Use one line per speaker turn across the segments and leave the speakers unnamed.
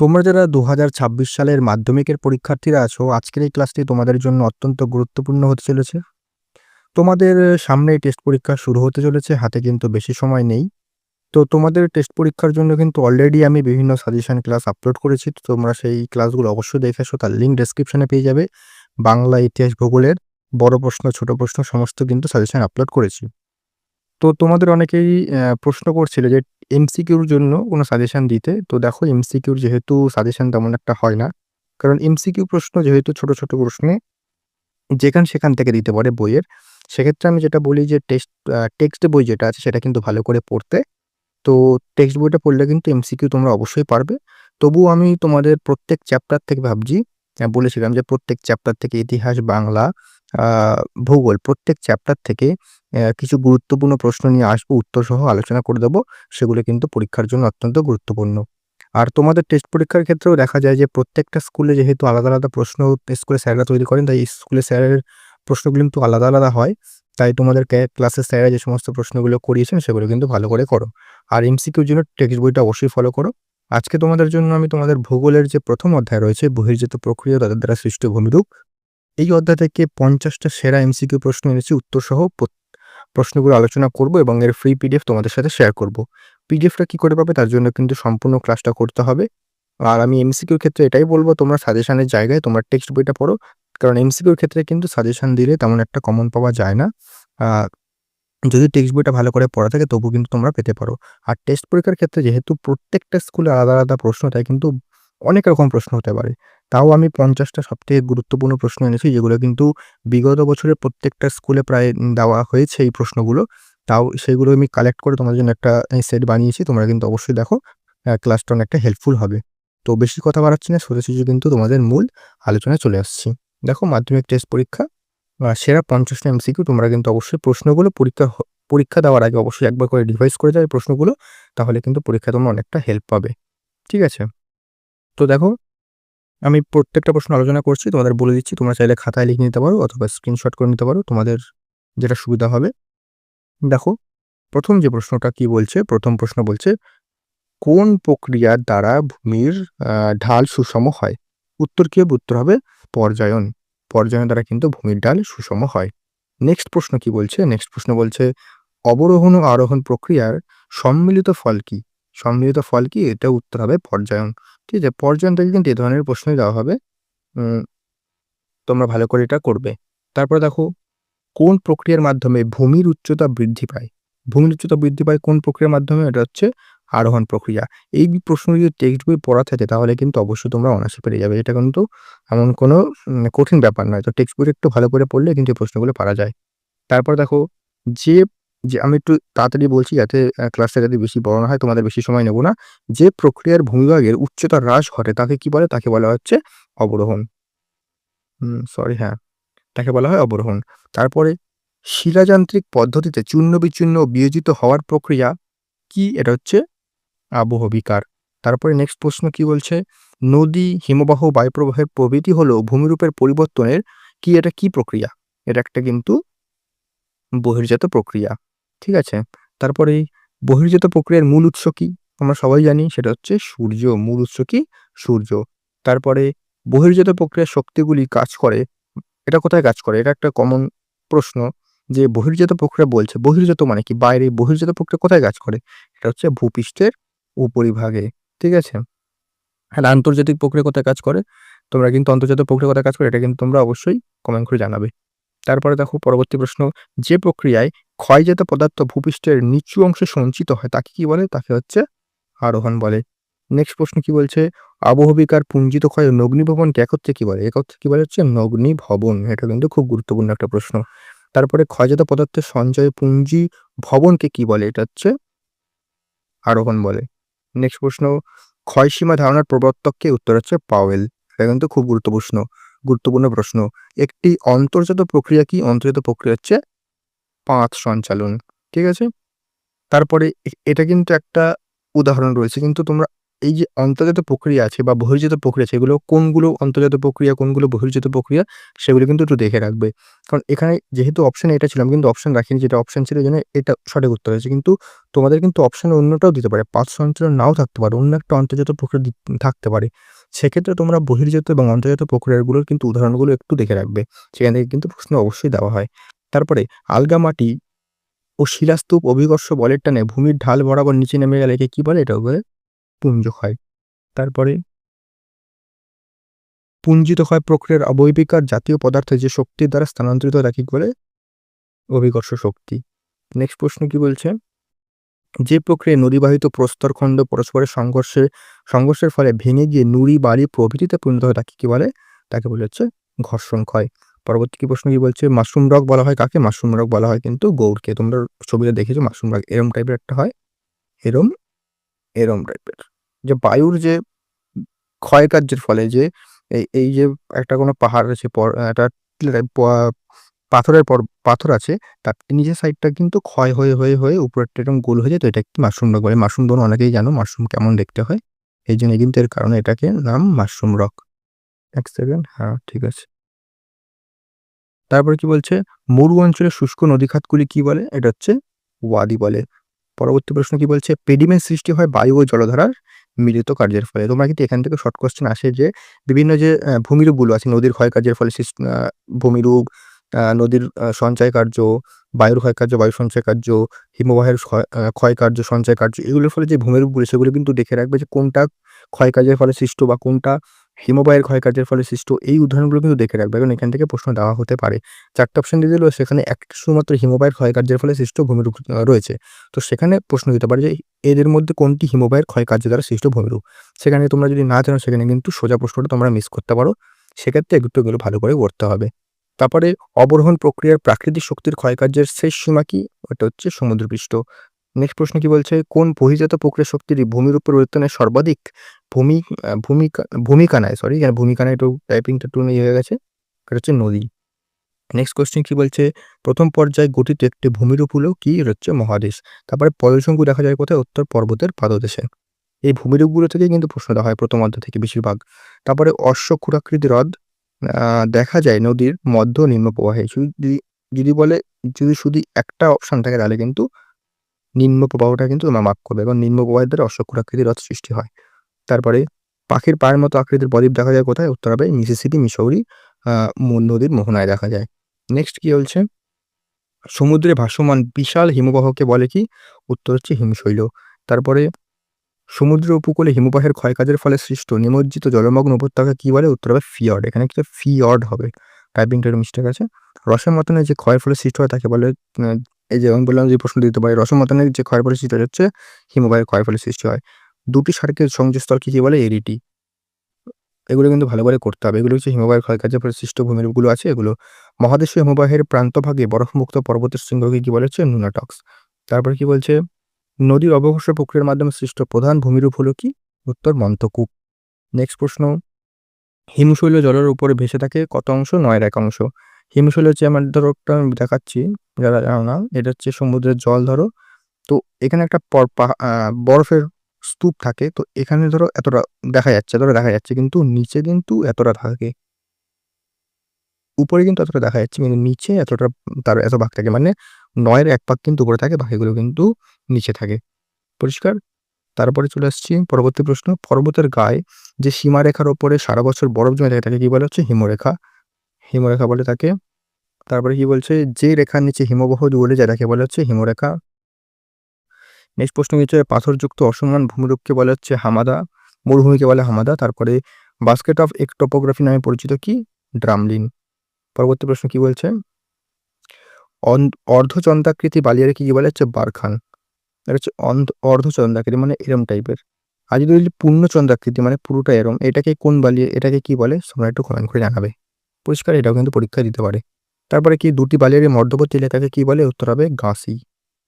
তোমরা যারা দু হাজার ছাব্বিশ সালের মাধ্যমিকের পরীক্ষার্থীরা আছো, আজকের এই ক্লাসটি তোমাদের জন্য অত্যন্ত গুরুত্বপূর্ণ হতে চলেছে। তোমাদের সামনেই টেস্ট পরীক্ষা শুরু হতে চলেছে, হাতে কিন্তু বেশি সময় নেই। তো তোমাদের টেস্ট পরীক্ষার জন্য কিন্তু অলরেডি আমি বিভিন্ন সাজেশন ক্লাস আপলোড করেছি। তো তোমরা সেই ক্লাসগুলো অবশ্যই দেখে এসো। তার লিঙ্ক ডেসক্রিপশানে পেয়ে যাবে। বাংলা, ইতিহাস, ভূগোলের বড় প্রশ্ন, ছোট প্রশ্ন সমস্ত কিন্তু সাজেশন আপলোড করেছি। তো তোমাদের অনেকেই প্রশ্ন করছিলে যে এমসিকিউর জন্য কোনো সাজেশান দিতে। তো দেখো এমসিকিউর যেহেতু সাজেশান তেমন একটা হয় না। কারণ এমসিকিউ প্রশ্ন যেহেতু ছোট, ছোট প্রশ্নে যেখান সেখান থেকে দিতে পারে বইয়ের। সেক্ষেত্রে আমি যেটা বলি যে টেক্সট টেক্সট বই যেটা আছে সেটা কিন্তু ভালো করে পড়তে। তো টেক্সট বইটা পড়লে কিন্তু এমসিকিউ তোমরা অবশ্যই পারবে। তবুও আমি তোমাদের প্রত্যেক চ্যাপ্টার থেকে ভাবছি বলেছিলাম যে প্রত্যেক চ্যাপ্টার থেকে ইতিহাস, বাংলা, ভূগোল প্রত্যেক চ্যাপ্টার থেকে কিছু গুরুত্বপূর্ণ প্রশ্ন নিয়ে আসব, উত্তরসহ আলোচনা করে দেবো। সেগুলো কিন্তু পরীক্ষার জন্য অত্যন্ত গুরুত্বপূর্ণ। আর তোমাদের টেস্ট পরীক্ষার ক্ষেত্রেও দেখা যায় যে প্রত্যেকটা স্কুলে যেহেতু আলাদা, আলাদা প্রশ্ন স্কুলে স্যাররা তৈরি করেন, তাই স্কুলে স্যারের প্রশ্নগুলো কিন্তু আলাদা, আলাদা হয়। তাই তোমাদের ক্লাসের স্যাররা যে সমস্ত প্রশ্নগুলো করিয়েছেন সেগুলো কিন্তু ভালো করে করো। আর এমসিকিউর জন্য টেক্সট বইটা অবশ্যই ফলো করো। আজকে তোমাদের জন্য আমি তোমাদের ভূগোলের যে প্রথম অধ্যায় রয়েছে বহির্জাত প্রক্রিয়া তাদের দ্বারা সৃষ্ট ভূমিরূপ। এই অধ্যায় থেকে পঞ্চাশটা সেরা এমসিকিউ প্রশ্ন এনেছি উত্তরসহ প্রশ্নগুলো আলোচনা করব এবং এর ফ্রি পিডিএফ তোমাদের সাথে শেয়ার করব। পিডিএফটা কি করে পাবে তার জন্য কিন্তু সম্পূর্ণ ক্লাসটা করতে হবে। আর আমি এমসিকিউর ক্ষেত্রে এটাই বলব তোমরা সাজেশনের জায়গায় তোমরা টেক্সট বইটা পড়ো। কারণ এমসিকিউর ক্ষেত্রে কিন্তু সাজেশন দিলে তেমন একটা কমন পাওয়া যায় না। যদি টেক্সট বইটা ভালো করে পড়া থাকে তবু কিন্তু তোমরা পেতে পারো। আর টেস্ট পরীক্ষার ক্ষেত্রে যেহেতু প্রত্যেকটা স্কুলে আলাদা, আলাদা প্রশ্ন তাই কিন্তু অনেক রকম প্রশ্ন হতে পারে। তাও আমি ৫০ টা সবথেকে গুরুত্বপূর্ণ প্রশ্ন এনেছি যেগুলো কিন্তু বিগত বছরের প্রত্যেকটা স্কুলে প্রায় দেওয়া হয়েছে এই প্রশ্নগুলো। তাও সেগুলো আমি কালেক্ট করে তোমাদের জন্য একটা সেট বানিয়েছি। তোমরা কিন্তু অবশ্যই দেখো। ক্লাসটা অনেকটা হেল্পফুল হবে। তো বেশি কথা বাড়াচ্ছি না, সোজাসুজি কিন্তু তোমাদের মূল আলোচনায় চলে আসছি। দেখো মাধ্যমিক টেস্ট পরীক্ষা সেরা ৫০ টা এমসিকিউ তোমরা কিন্তু অবশ্যই প্রশ্নগুলো পরীক্ষা পরীক্ষা দেওয়ার আগে অবশ্যই একবার করে রিভাইজ করে যাবে প্রশ্নগুলো। তাহলে কিন্তু পরীক্ষা তোমরা অনেকটা হেল্প পাবে। ঠিক আছে? তো দেখো আমি প্রত্যেকটা প্রশ্ন আলোচনা করছি। তোমাদের বলে দিচ্ছি তোমরা চাইলে খাতায় লিখে নিতে পারো অথবা স্ক্রিনশট করে নিতে পারো। তোমাদের যেটা সুবিধা হবে। দেখো প্রথম যে প্রশ্নটা কি বলছে? প্রথম প্রশ্ন বলছে, কোন প্রক্রিয়ার দ্বারা ভূমির ঢাল সুষম হয়? উত্তর কি হবে? উত্তর হবে পর্যায়ন। পর্যায়ন দ্বারা কিন্তু ভূমির ঢাল সুষম হয়। নেক্সট প্রশ্ন কি বলছে? নেক্সট প্রশ্ন বলছে, অবরোহণ ও আরোহণ প্রক্রিয়ার সম্মিলিত ফল কি? সম্মিলিত ফল কি? এটা উত্তর হবে পর্যায়ন। ঠিক আছে? পর্যায়ন থেকে কিন্তু এ ধরনের প্রশ্নই দেওয়া হবে। তোমরা ভালো করে এটা করবে। তারপর দেখো, কোন প্রক্রিয়ার মাধ্যমে ভূমির উচ্চতা বৃদ্ধি পায়? ভূমির উচ্চতা বৃদ্ধি পায় কোন প্রক্রিয়ার মাধ্যমে? এটা হচ্ছে আরোহণ প্রক্রিয়া। এই প্রশ্ন যদি টেক্সট বই পড়া থাকে তাহলে কিন্তু অবশ্যই তোমরা অনার্সে পেরে যাবে। এটা কিন্তু এমন কোনো কঠিন ব্যাপার নয়। তো টেক্সট বইটা একটু ভালো করে পড়লে কিন্তু এই প্রশ্নগুলো পারা যায়। তারপর দেখো, যে যে আমি একটু তাড়াতাড়ি বলছি যাতে ক্লাসটা যাতে বেশি বড় না হয়, তোমাদের বেশি সময় নেব না। যে প্রক্রিয়ার ভূমিভাগের উচ্চতা হ্রাস ঘটে তাকে কি বলে? তাকে বলা হচ্ছে অবরোহণ। সরি হ্যাঁ, তাকে বলা হয় অবরোহণ। তারপরে শিলাযান্ত্রিক পদ্ধতিতে চূর্ণ-বিচূর্ণ বিয়োজিত হওয়ার প্রক্রিয়া কি? এটা হচ্ছে আবহবিকার। তারপরে নেক্সট প্রশ্ন কি বলছে? নদী, হিমবাহ, বায়ুপ্রবাহের প্রভৃতি হলো ভূমিরূপের পরিবর্তনের কি এটা কি প্রক্রিয়া? এটা একটা কিন্তু বহির্জাত প্রক্রিয়া। ঠিক আছে? তারপরে বহির্জাত প্রক্রিয়ার মূল উৎস কি? আমরা সবাই জানি, সেটা হচ্ছে সূর্য। মূল উৎস কি? সূর্য। তারপরে বহির্জাত প্রক্রিয়ার শক্তিগুলি কাজ করে, এটা কোথায় কাজ করে? এটা একটা কমন প্রশ্ন যে বহির্জাত প্রক্রিয়া বলছে। বহির্জাত মানে কি? বাইরে বহির্জাত প্রক্রিয়া কোথায় কাজ করে? এটা হচ্ছে ভূপৃষ্ঠের উপরিভাগে। ঠিক আছে? আর আন্তর্জাতিক প্রক্রিয়া কোথায় কাজ করে? তোমরা কিন্তু আন্তর্জাতিক প্রক্রিয়া কোথায় কাজ করে? এটা কিন্তু তোমরা অবশ্যই কমেন্ট করে জানাবে। তারপরে দেখো পরবর্তী প্রশ্ন, যে প্রক্রিয়ায় ক্ষয়জাত পদার্থ ভূপৃষ্ঠের নিচু অংশে সঞ্চিত হয় তাকে কি বলে? তাকে হচ্ছে আরোহণ বলে। নেক্সট প্রশ্ন কি বলছে? আবহবিকার পুঞ্জিত ক্ষয় নগ্নিভবনকে একত্রে কি বলে? একত্রে কি বলে হচ্ছে? নগ্নিভবন। এটা কিন্তু খুব গুরুত্বপূর্ণ একটা প্রশ্ন। তারপরে ক্ষয়জাত পদার্থের সঞ্চয় পুঞ্জি ভবনকে কি বলে? এটা হচ্ছে আরোহণ বলে। নেক্সট প্রশ্ন, ক্ষয়সীমা ধারণার প্রবর্তককে উত্তর হচ্ছে পাওয়েল। এটা কিন্তু খুব গুরুত্ব প্রশ্ন গুরুত্বপূর্ণ প্রশ্ন। একটি অন্তর্জাত প্রক্রিয়া কি? অন্তর্জাত প্রক্রিয়া হচ্ছে পাঁচ সঞ্চালন। ঠিক আছে? তারপরে এটা কিন্তু একটা উদাহরণ রয়েছে কিন্তু তোমরা এই যে অন্তর্জাত প্রক্রিয়া আছে বা বহির্জাত প্রক্রিয়া আছে, এগুলো কোনগুলো অন্তর্জাত প্রক্রিয়া, কোনগুলো বহির্জাত প্রক্রিয়া, সেগুলো কিন্তু একটু দেখে রাখবে কারণ এখানে যেহেতু অপশন এটা ছিল, আমি কিন্তু অপশন রাখিনি, যেটা অপশন ছিল জন্য এটা সঠিক উত্তর হয়েছে কিন্তু তোমাদের কিন্তু অপশনে অন্যটাও দিতে পারে পাঁচ সঞ্চালন নাও থাকতে পারে, অন্য একটা অন্তর্জাত প্রক্রিয়া থাকতে পারে সেক্ষেত্রে তোমরা বহির্জাত এবং অন্তর্জাত প্রক্রিয়াগুলোর কিন্তু উদাহরণগুলো একটু দেখে রাখবে। সেখান থেকে কিন্তু প্রশ্ন অবশ্যই দেওয়া হয়। তারপরে, আলগা মাটি ও শিলাস্তূপ অভিকর্ষ বলের টানে ভূমির ঢাল বরাবর নিচে নেমে গেলে একে কী বলে? এটা বলে পুঞ্জ ক্ষয় তারপরে, পুঞ্জিত ক্ষয় প্রক্রিয়ার অবৈবিকার জাতীয় পদার্থে যে শক্তির দ্বারা স্থানান্তরিত তাকে বলে? অভিকর্ষ শক্তি। নেক্সট প্রশ্ন কি বলছে? যে প্রক্রিয়ায় নদীবাহিত প্রস্তরখণ্ড পরস্পরের সংঘর্ষে, সংঘর্ষের ফলে ভেঙে গিয়ে নুড়ি বাড়ি প্রভৃতিতে পরিণত হয়, তাকে কি বলে? তাকে বলে হচ্ছে ঘর্ষণ ক্ষয়। পরবর্তী কি প্রশ্ন কি বলছে? মাশরুম রক বলা হয় কাকে? মাশরুম রক বলা হয় কিন্তু গৌড়কে তোমরা ছবিটা দেখেছ মাশরুম রক এরম টাইপের একটা হয়। এরম এরম টাইপের। যে বায়ুর যে ক্ষয়কার্যের ফলে যে এই এই যে একটা কোনো পাহাড় আছে একটা পাথরের পর, পাথর আছে, তার নিজের সাইডটা কিন্তু ক্ষয় হয়ে হয়ে হয়ে উপরেরটা এরকম গোল হয়ে যায়, তো এটা কি মাশরুম রক বলে। মাশরুম তোমরা অনেকেই জানো মাশরুম কেমন দেখতে হয়? এই জন্য কিন্তু এর কারণে এটাকে নাম মাশরুম রক এক সেকেন্ড হ্যাঁ ঠিক আছে। তারপরে কি বলছে? মরু অঞ্চলের শুষ্ক নদীখাতগুলি কি বলে? এটা হচ্ছে ওয়াদি বলে। পরবর্তী প্রশ্ন কি বলছে? পেডিমেন্ট সৃষ্টি হয় বায়ু ও জলধারার মিলিত কার্যের ফলে। তোমরা কিন্তু এখান থেকে শর্ট কোশ্চেন আসে যে, বিভিন্ন যে ভূমিরূপগুলো আছে, নদীর ক্ষয় কার্যের ফলে ভূমিরূপ নদীর সঞ্চয় কার্য, বায়ুর ক্ষয় কার্য, বায়ু সঞ্চয় কার্য, হিমবাহের ক্ষয় কার্য, সঞ্চয় কার্য, এগুলোর ফলে যে ভূমিরূপগুলো সেগুলো কিন্তু দেখে রাখবে যে কোনটা ক্ষয় কাজের ফলে সৃষ্ট বা কোনটা হিমবাহের ক্ষয়কার্যের ফলে সৃষ্ট, এই উদাহরণগুলো কিন্তু দেখে রাখবে। কারণ এখান থেকে প্রশ্ন দেওয়া হতে পারে। চারটা অপশন দিয়ে দিলেও সেখানে এক শুধুমাত্র হিমবাহের ক্ষয়কার্যের ফলে সৃষ্ট ভূমিরূপ রয়েছে। তো সেখানে প্রশ্ন দিতে পারে যে, এদের মধ্যে কোনটি হিমবাহের ক্ষয়কার্য দ্বারা সৃষ্ট ভূমিরূপ সেখানে তোমরা যদি না জানো, সেখানে কিন্তু সোজা প্রশ্নটা তোমরা মিস করতে পারো। সেক্ষেত্রে একটু এগুলো ভালো করে করতে হবে। তারপরে অবরোহণ প্রক্রিয়ার প্রাকৃতিক শক্তির ক্ষয়কার্যের শেষ সীমা কি? ওটা হচ্ছে সমুদ্রপৃষ্ঠ। নেক্সট প্রশ্ন কি বলছে? কোন বহিজাত প্রক্রিয়া শক্তির ভূমির উপর পরিবর্তনের সর্বাধিক ভূমি ভূমিকা ভূমিকা নেয় সরি এখানে ভূমিকা নেয় একটু টাইপিংটা ইয়ে হয়ে গেছে। এটা হচ্ছে নদী। নেক্সট কোয়েশ্চেন কি বলছে? প্রথম পর্যায়ে গঠিত একটি ভূমিরূপ হলো কি? হচ্ছে মহাদেশ। তারপরে পদশঙ্কু দেখা যায় কোথায়? উত্তর পর্বতের পাদদেশে। এই ভূমিরূপগুলো থেকে কিন্তু প্রশ্ন দেওয়া হয় প্রথম অধ্যায় থেকে বেশিরভাগ। তারপরে অশ্বক্ষুরাকৃতি হ্রদ। দেখা যায় নদীর মধ্য নিম্ন প্রবাহে যদি যদি বলে, যদি শুধু একটা অপশান থাকে, তাহলে কিন্তু নিম্ন প্রবাহটা কিন্তু তোমরা মাপ করবে এবং নিম্ন প্রবাহের দ্বারা অশ্বক্ষুরাকৃতির রথ সৃষ্টি হয়। তারপরে পাখির পায়ের মতো আকৃতির প্রদীপ দেখা যায় কোথায়? উত্তর হবে মিসিসিপি মিসৌরি নদীর মোহনায় দেখা যায়। নেক্সট কি বলছে? সমুদ্রে ভাসমান বিশাল হিমবাহকে বলে কি? উত্তর হচ্ছে হিমশৈল। তারপরে সমুদ্র উপকূলে হিমবাহের ক্ষয়কাজের ফলে সৃষ্ট নিমজ্জিত জলমগ্ন উপত্যকা কি বলে? উত্তর হবে ফিয়র্ড। এখানে কিন্তু ফিয়র্ড হবে। টাইপিংটা মিস্টেক আছে। রসের মতনের যে ক্ষয়ের ফলে সৃষ্টি হয় তাকে বলে এই যে আমি বললাম যে প্রশ্ন দিতে পারি, রসমতনের যে ক্ষয়ের ফলে সৃষ্টি হচ্ছে, হিমবাহের ক্ষয়ের ফলে সৃষ্টি হয়। দুটি সার্কের সংযোগস্থল কি বলে? এরিটি এগুলো কিন্তু ভালোভাবে করতে হবে। এগুলো হচ্ছে হিমবাহের ক্ষয়কার্যের ফলে সৃষ্ট ভূমিরূপগুলো আছে। এগুলো মহাদেশীয় হিমবাহের প্রান্তভাগে বরফমুক্ত পর্বতের শৃঙ্গকে কি বলে? হচ্ছে নুনাটক্স। তারপর কি বলছে? নদীর অবঘর্ষ প্রক্রিয়ার মাধ্যমে সৃষ্ট প্রধান ভূমিরূপ হলো কি? উত্তর মন্তকূপ নেক্সট প্রশ্ন। হিমশৈল জলের উপরে ভেসে থাকে কত অংশ? নয়ের এক অংশ। হিমশৈল হচ্ছে আমার ধরো একটা আমি দেখাচ্ছি, যারা জানো না, এটা হচ্ছে সমুদ্রের জল ধরো। তো এখানে একটা বরফের স্তূপ থাকে, তো এখানে ধরো এতটা দেখা যাচ্ছে, এতটা দেখা যাচ্ছে, কিন্তু নিচে কিন্তু এতটা থাকে। উপরে কিন্তু এতটা দেখা যাচ্ছে, কিন্তু নিচে এতটা, তার এত ভাগ থাকে। মানে নয়ের এক পাক কিন্তু উপরে থাকে, বাকিগুলো কিন্তু নিচে থাকে। পরিষ্কার? তারপরে চলে আসছি পরবর্তী প্রশ্ন। পর্বতের গায়ে যে সীমারেখার ওপরে সারা বছর বরফ জমে থাকে, তাকে কি বলা হচ্ছে? হিমরেখা। হিমরেখা বলে তাকে। তারপরে কি বলছে? যে রেখার নিচে হিমবাহ যায়, তাকে বলা হচ্ছে হিমরেখা। নেক্সট প্রশ্ন হচ্ছে? পাথরযুক্ত অসমান ভূমিরূপকে বলা হচ্ছে হামাদা। মরুভূমিকে বলে হামাদা। তারপরে বাস্কেট অফ এক টপোগ্রাফি নামে পরিচিত কি? ড্রামলিন। পরবর্তী প্রশ্ন কি বলছে? অর্ধচন্দ্রাকৃতি বালিয়ারে কি বলে? হচ্ছে বারখান। এটা হচ্ছে অর্ধচন্দ্রাকৃতি মানে এরম টাইপের। আর যদি পূর্ণ চন্দ্রাকৃতি মানে পুরোটা এরম, এটাকে কোন বালিয়ে, এটাকে কি বলে? তোমরা একটু কমেন্ট করে জানাবে। পরিষ্কার, এটাও কিন্তু পরীক্ষা দিতে পারে। তারপরে কি, দুটি বালিয়ারি মধ্যবর্তী এলাকাকে কি বলে? উত্তর হবে গাছি।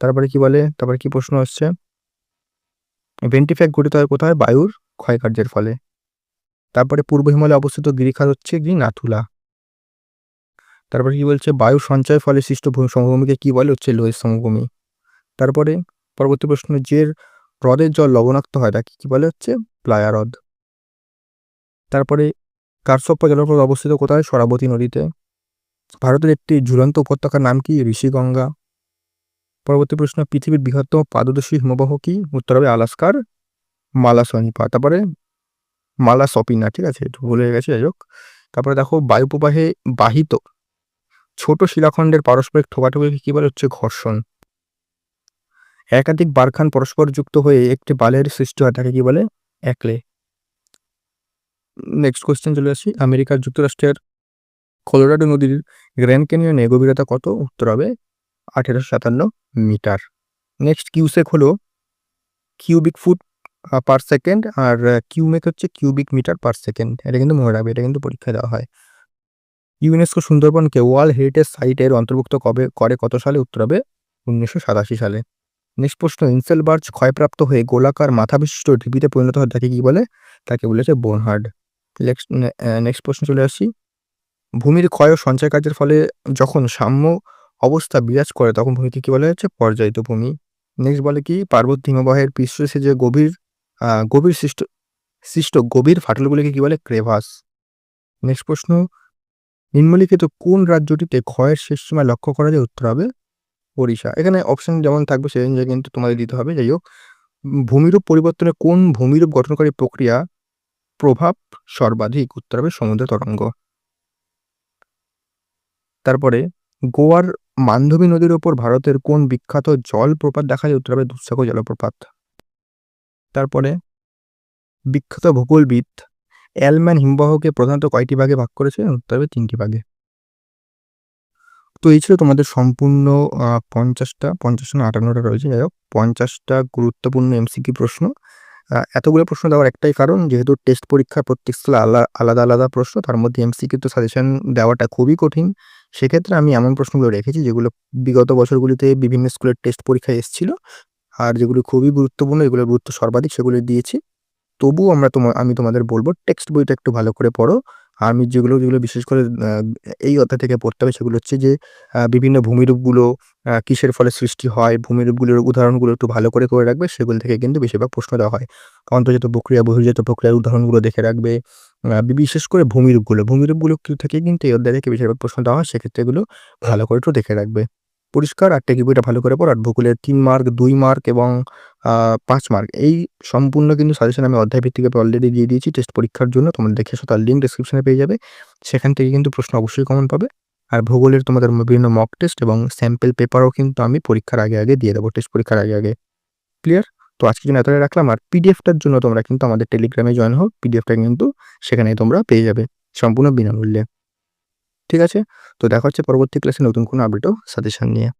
তারপরে কি বলে? তারপরে কি প্রশ্ন আসছে? ভেন্টিফ্যাক গঠিত হয় কোথায়? বায়ুর ক্ষয়কার্যের ফলে। তারপরে পূর্ব হিমালয়ে অবস্থিত গিরিখাত হচ্ছে কি? নাথুলা। তারপরে কি বলছে? বায়ু সঞ্চয়ের ফলে সৃষ্ট সমভূমিকে কি বলে? হচ্ছে লোহের সমভূমি। তারপরে পরবর্তী প্রশ্ন, যে হ্রদের জল লবণাক্ত হয় তাকে কি বলে? হচ্ছে প্লায়া হ্রদ। তারপরে, কারসপ্পা জলপ্রপাত অবস্থিত কোথায়? সরাবতী নদীতে। ভারতের একটি ঝুলন্ত উপত্যকার নাম কি? ঋষিগঙ্গা। পরবর্তী প্রশ্ন, পৃথিবীর বৃহত্তম পাদদেশী হিমবাহ কি? উত্তর হবে আলাস্কার মালাসনিপা। তারপরে, মালাসপিনা, ঠিক আছে? একটু ভুলে গেছে, যাই হোক। তারপরে দেখো বায়ু প্রবাহে বাহিত ছোট শিলাখণ্ডের পারস্পরিক ঠোকাঠুকিকে কী বলে হচ্ছে ঘর্ষণ? একাধিক বারখান পরস্পর যুক্ত হয়ে একটি বালের সৃষ্টি হয়, তাকে কি বলে? একলে। নেক্সট কোয়েশ্চেন চলে আসি। আমেরিকার যুক্তরাষ্ট্রের কলোরাডো নদীর গ্র্যান্ড ক্যানিয়নে গভীরতা কত? উত্তর হবে আঠেরোশো সাতান্ন মিটার। নেক্সট কিউসেক হলো কিউবিক ফুট পার সেকেন্ড আর কিউমেক হচ্ছে কিউবিক মিটার পার সেকেন্ড এটা কিন্তু মনে রাখবে, এটা কিন্তু পরীক্ষায় দেওয়া হয়। ইউনেস্কো সুন্দরবনকে ওয়ার্ল্ড হেরিটেজ সাইটের অন্তর্ভুক্ত কবে, করে কত সালে? উত্তর হবে উনিশশো সাতাশি সালে। নেক্সট প্রশ্ন ইনসেল বার্চ ক্ষয়প্রাপ্ত হয়ে গোলাকার মাথা বিশিষ্ট ঢিপিতে পরিণত হয় তাকে কি বলে? তাকে বলেছে বোনহার্ড। নেক্সট নেক্সট প্রশ্ন চলে আসি। ভূমির ক্ষয় ও সঞ্চয় কার্যের ফলে যখন সাম্য অবস্থা বিরাজ করে, তখন ভূমিকে কি বলা হচ্ছে পর্যায়িত ভূমি। নেক্সট বলে কি? পার্বত্য হিমবাহের পৃষ্ঠদেশে যে গভীর গভীর সৃষ্ট সৃষ্ট গভীর ফাটলগুলিকে কি বলে? ক্রেভাস। নেক্সট প্রশ্ন নিম্নলিখিত কোন রাজ্যটিতে ক্ষয়ের শেষ সময় লক্ষ্য করা যায় উত্তর হবে ওড়িশা। এখানে অপশন যেমন থাকবে সেই অনুযায়ী কিন্তু তোমাদের দিতে হবে। যাই হোক, ভূমিরূপ পরিবর্তনে কোন ভূমিরূপ গঠনকারী প্রক্রিয়া প্রভাব সর্বাধিক? উত্তর হবে সমুদ্র তরঙ্গ। তারপরে, গোয়ার মান্ধবী নদীর ওপর ভারতের কোন বিখ্যাত জলপ্রপাত দেখা যায়? উত্তর হবে দুঃসাগর জলপ্রপাত। তারপরে, বিখ্যাত ভূগোলবিদ অ্যালম্যান হিমবাহকে প্রধানত কয়টি ভাগে ভাগ করেছে? উত্তর হবে তিনটি ভাগে। তো এই ছিল তোমাদের সম্পূর্ণ পঞ্চাশটা, পঞ্চাশ না আটান্নটা রয়েছে, যাই হোক। পঞ্চাশটা গুরুত্বপূর্ণ এমসিকিউ প্রশ্ন। এতগুলো প্রশ্ন দেওয়ার একটাই কারণ, যেহেতু টেস্ট পরীক্ষার প্রত্যেক আলা- আলাদা আলাদা প্রশ্ন, তার মধ্যে এমসিকিউ তো সাজেশন দেওয়াটা খুবই কঠিন। সেক্ষেত্রে আমি এমন প্রশ্নগুলো রেখেছি, যেগুলো বিগত বছরগুলিতে বিভিন্ন স্কুলের টেস্ট পরীক্ষায় এসেছিল, আর যেগুলো খুবই গুরুত্বপূর্ণ এগুলোর গুরুত্ব সর্বাধিক, সেগুলো দিয়েছি। তবুও আমরা তোমার আমি তোমাদের বলব টেক্সট বইটা একটু ভালো করে পড়ো। আমি যেগুলো যেগুলো বিশেষ করে এই অধ্যায় থেকে পড়তে হবে সেগুলো হচ্ছে যে বিভিন্ন ভূমিরূপগুলো কিসের ফলে সৃষ্টি হয়, ভূমিরূপগুলোর উদাহরণগুলো একটু ভালো করে করে রাখবে, সেগুলো থেকে কিন্তু বেশিরভাগ প্রশ্ন দেওয়া হয়। অন্তর্জাত প্রক্রিয়া, বহির্জাত প্রক্রিয়ার উদাহরণগুলো দেখে রাখবে বিশেষ করে ভূমিরূপগুলো। ভূমিরূপগুলো থেকে কিন্তু এই অধ্যায় থেকে বেশিরভাগ প্রশ্ন দেওয়া হয়, সেক্ষেত্রে এগুলো ভালো করে একটু দেখে রাখবে। পরিষ্কার আর টেকি বইটা ভালো করে পড়ো, আর ভূগোলের তিন মার্ক, দুই মার্ক এবং পাঁচ মার্ক এই সম্পূর্ণ কিন্তু সাজেশন আমি অধ্যায় ভিত্তিকে অলরেডি দিয়ে দিয়েছি। টেস্ট পরীক্ষার জন্য তোমাদের দেখে এসো, তার লিঙ্ক ডিসক্রিপশনে পেয়ে যাবে। সেখান থেকে কিন্তু প্রশ্ন অবশ্যই কমন পাবে। আর ভূগোলের তোমাদের বিভিন্ন মক টেস্ট এবং স্যাম্পেল পেপারও কিন্তু আমি পরীক্ষার আগে আগে দিয়ে দেবো টেস্ট পরীক্ষার আগে আগে। ক্লিয়ার তো আজকে জন্য এতটাই রাখলাম। আর পিডিএফটার জন্য তোমরা কিন্তু আমাদের টেলিগ্রামে জয়েন হও। পিডিএফটা কিন্তু সেখানে তোমরা পেয়ে যাবে, সম্পূর্ণ বিনামূল্যে। ঠিক আছে? তো দেখা হচ্ছে পরবর্তী ক্লাসে নতুন কোনো আপডেটও সাজেশন নিয়ে।